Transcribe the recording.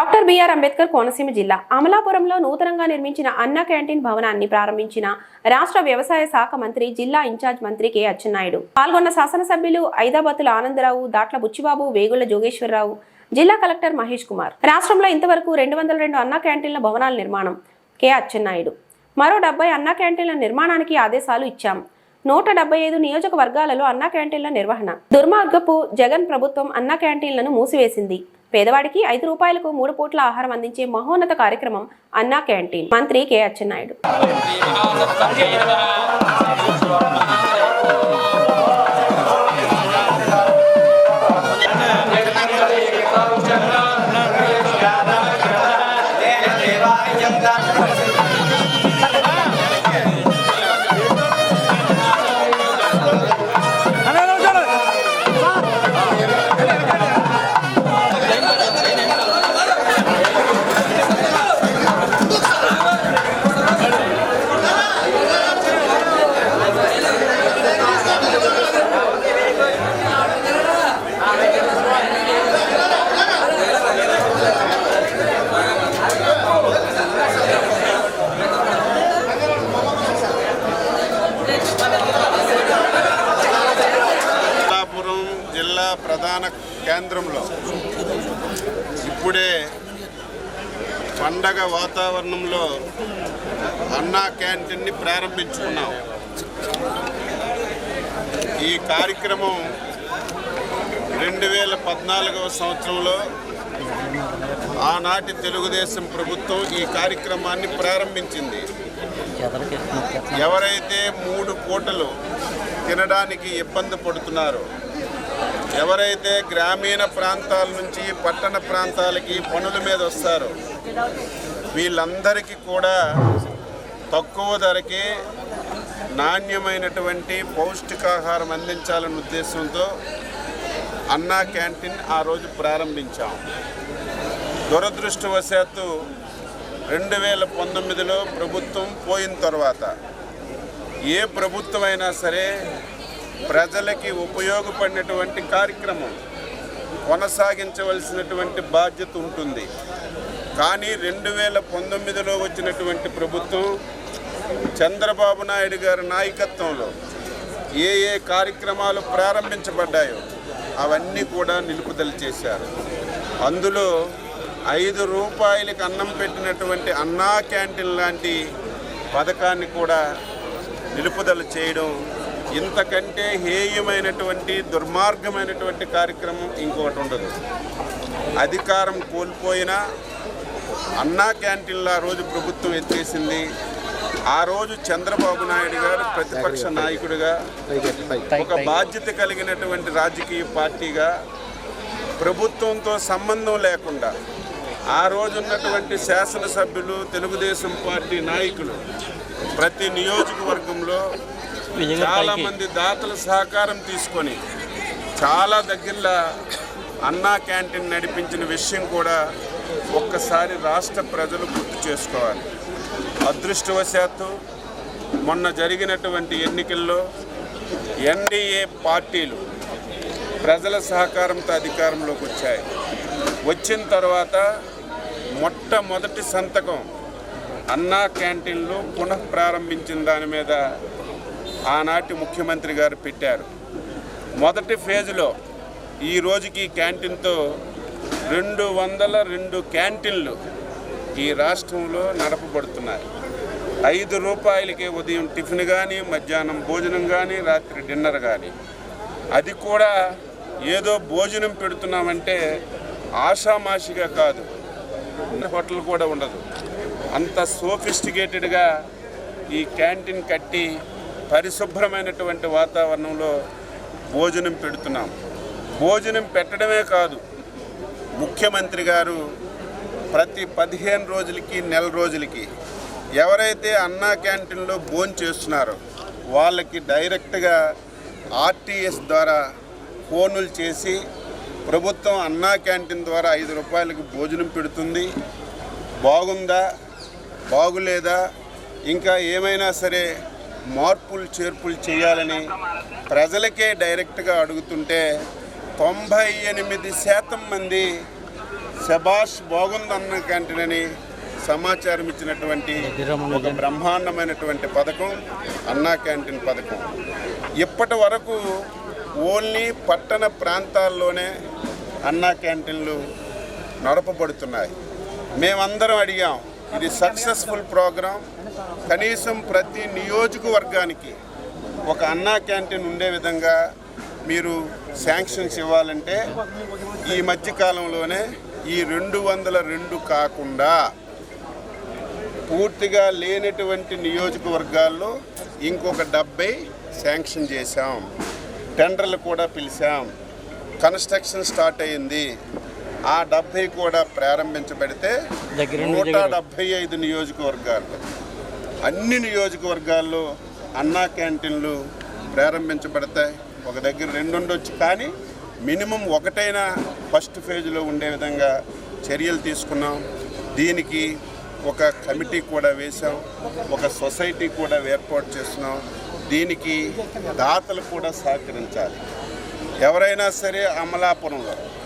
Doctor BR Ambedkar Konaseema జిల్లా అమలాపురంలో నూతనంగా నిర్మించిన అన్న క్యాంటీన్ భవనాన్ని ప్రారంభించిన రాష్ట్ర వ్యవసాయ శాఖ మంత్రి జిల్లా ఇన్ఛార్జ్ మంత్రి కె. అచ్చెన్నాయుడు. పాల్గొన్న శాసనసభ్యులు ఐదాబత్తుల ఆనందరావు దాట్ల బుచ్చిబాబు వేగుళ్ళ జోగేశ్వరరావు జిల్లా కలెక్టర్ మహేష్ కుమార్. రాష్ట్రంలో ఇంతవరకు రెండు వందల రెండు అన్న క్యాంటీన్ల భవనాల నిర్మాణం కె. అచ్చెన్నాయుడు. మరో డెబ్బై అన్న క్యాంటీన్ల నిర్మాణానికి ఆదేశాలు ఇచ్చాం. నూట డెబ్బై ఐదు నియోజకవర్గాలలో అన్నా క్యాంటీన్ల నిర్వహణ. దుర్మార్గపు జగన్ ప్రభుత్వం అన్నా క్యాంటీన్లను మూసివేసింది. పేదవాడికి ఐదు రూపాయలకు మూడు పూట్ల ఆహారం అందించే మహోన్నత కార్యక్రమం అన్నా క్యాంటీన్ మంత్రి కె అచ్చెన్నాయుడు అమలాపురం ప్రధాన కేంద్రంలో. ఇప్పుడే పండగ వాతావరణంలో అన్నా క్యాంటీన్ని ప్రారంభించుకున్నాం. ఈ కార్యక్రమం రెండు వేల పద్నాలుగవ సంవత్సరంలో ఆనాటి తెలుగుదేశం ప్రభుత్వం ఈ కార్యక్రమాన్ని ప్రారంభించింది. ఎవరైతే మూడు పూటలు తినడానికి ఇబ్బంది పడుతున్నారో ఎవరైతే గ్రామీణ ప్రాంతాల నుంచి పట్టణ ప్రాంతాలకి పనుల మీద వస్తారో వీళ్ళందరికీ కూడా తక్కువ ధరకే నాణ్యమైనటువంటి పౌష్టికాహారం అందించాలన్న ఉద్దేశంతో అన్నా క్యాంటీన్ ఆ రోజు ప్రారంభించాం. దురదృష్టవశాత్తు రెండు వేల పంతొమ్మిదిలో ప్రభుత్వం పోయిన తర్వాత ఏ ప్రభుత్వం అయినా సరే ప్రజలకి ఉపయోగపడినటువంటి కార్యక్రమం కొనసాగించవలసినటువంటి బాధ్యత ఉంటుంది. కానీ రెండు వేల పంతొమ్మిదిలో వచ్చినటువంటి ప్రభుత్వం చంద్రబాబు నాయుడు గారి నాయకత్వంలో ఏ ఏ కార్యక్రమాలు ప్రారంభించబడ్డాయో అవన్నీ కూడా నిలుపుదల చేశారు. అందులో ఐదు రూపాయలకి అన్నం పెట్టినటువంటి అన్నా క్యాంటీన్ లాంటి పథకాన్ని కూడా నిలుపుదల చేయడం ఇంతకంటే హేయమైనటువంటి దుర్మార్గమైనటువంటి కార్యక్రమం ఇంకొకటి ఉండదు. అధికారం కోల్పోయినా అన్నా క్యాంటీన్లో ఆ రోజు ప్రభుత్వం ఎత్తేసింది. ఆ రోజు చంద్రబాబు నాయుడు గారు ప్రతిపక్ష నాయకుడిగా ఒక బాధ్యత కలిగినటువంటి రాజకీయ పార్టీగా ప్రభుత్వంతో సంబంధం లేకుండా ఆ రోజు ఉన్నటువంటి శాసనసభ్యులు తెలుగుదేశం పార్టీ నాయకులు ప్రతి నియోజకవర్గంలో చాలా మంది దాతల సహకారం తీసుకొని చాలా దగ్గరలో అన్నా క్యాంటీన్ నడిపించిన విషయం కూడా ఒక్కసారి రాష్ట్ర ప్రజలు గుర్తు చేసుకోవాలి. అదృష్టవశాత్తు మొన్న జరిగినటువంటి ఎన్నికల్లో ఎన్డీఏ పార్టీలు ప్రజల సహకారంతో అధికారంలోకి వచ్చాయి. వచ్చిన తర్వాత మొట్టమొదటి సంతకం అన్నా క్యాంటీన్లు పునః ప్రారంభించిన దాని మీద ఆనాటి ముఖ్యమంత్రి గారు పెట్టారు. మొదటి ఫేజ్లో ఈ రోజుకి క్యాంటీన్తో రెండు వందల రెండు క్యాంటీన్లు ఈ రాష్ట్రంలో నడపబడుతున్నాయి. ఐదు రూపాయలకే ఉదయం టిఫిన్ కానీ మధ్యాహ్నం భోజనం కానీ రాత్రి డిన్నర్ కానీ అది కూడా ఏదో భోజనం పెడుతున్నామంటే ఆషామాషిగా కాదు. హోటల్ కూడా ఉండదు. అంత సోఫిస్టికేటెడ్గా ఈ క్యాంటీన్ కట్టి పరిశుభ్రమైనటువంటి వాతావరణంలో భోజనం పెడుతున్నాం. భోజనం పెట్టడమే కాదు ముఖ్యమంత్రి గారు ప్రతి పదిహేను రోజులకి నెల రోజులకి ఎవరైతే అన్నా క్యాంటీన్లో భోజనం చేస్తున్నారో వాళ్ళకి డైరెక్ట్గా ఆర్టీఎస్ ద్వారా ఫోనులు చేసి ప్రభుత్వం అన్నా క్యాంటీన్ ద్వారా ఐదు రూపాయలకి భోజనం పెడుతుంది. బాగుందా? బాగులేదా? ఇంకా ఏమైనా సరే మార్పులు చేర్పులు చేయాలని ప్రజలకే డైరెక్ట్గా అడుగుతుంటే తొంభై ఎనిమిది శాతం మంది శబాష్ బాగుందన్న క్యాంటీన్ అని సమాచారం ఇచ్చినటువంటి ఒక బ్రహ్మాండమైనటువంటి పథకం అన్నా క్యాంటీన్ పథకం. ఇప్పటి వరకు ఓన్లీ పట్టణ ప్రాంతాల్లోనే అన్నా క్యాంటీన్లు నడపబడుతున్నాయి. మేమందరం అడిగాం ఇది సక్సెస్ఫుల్ ప్రోగ్రాం కనీసం ప్రతి నియోజకవర్గానికి ఒక అన్నా క్యాంటీన్ ఉండే విధంగా మీరు శాంక్షన్స్ ఇవ్వాలంటే ఈ మధ్యకాలంలోనే ఈ రెండు వందల రెండు కాకుండా పూర్తిగా లేనటువంటి నియోజకవర్గాల్లో ఇంకొక డెబ్బై శాంక్షన్ చేశాం. టెండర్లు కూడా పిలిచాం. కన్స్ట్రక్షన్ స్టార్ట్ అయింది ఆ డెబ్బై కూడా ప్రారంభించబడితే నూట డెబ్బై ఐదు నియోజకవర్గాలు. అన్ని నియోజకవర్గాల్లో అన్నా క్యాంటీన్లు ప్రారంభించబడతాయి. ఒక దగ్గర రెండు ఉండొచ్చు. కానీ మినిమం ఒకటైనా ఫస్ట్ ఫేజ్లో ఉండే విధంగా చర్యలు తీసుకున్నాం. దీనికి ఒక కమిటీ కూడా వేశాం. ఒక సొసైటీ కూడా ఏర్పాటు చేస్తున్నాం. దీనికి దాతలు కూడా సహకరించాలి. ఎవరైనా సరే అమలాపురంలో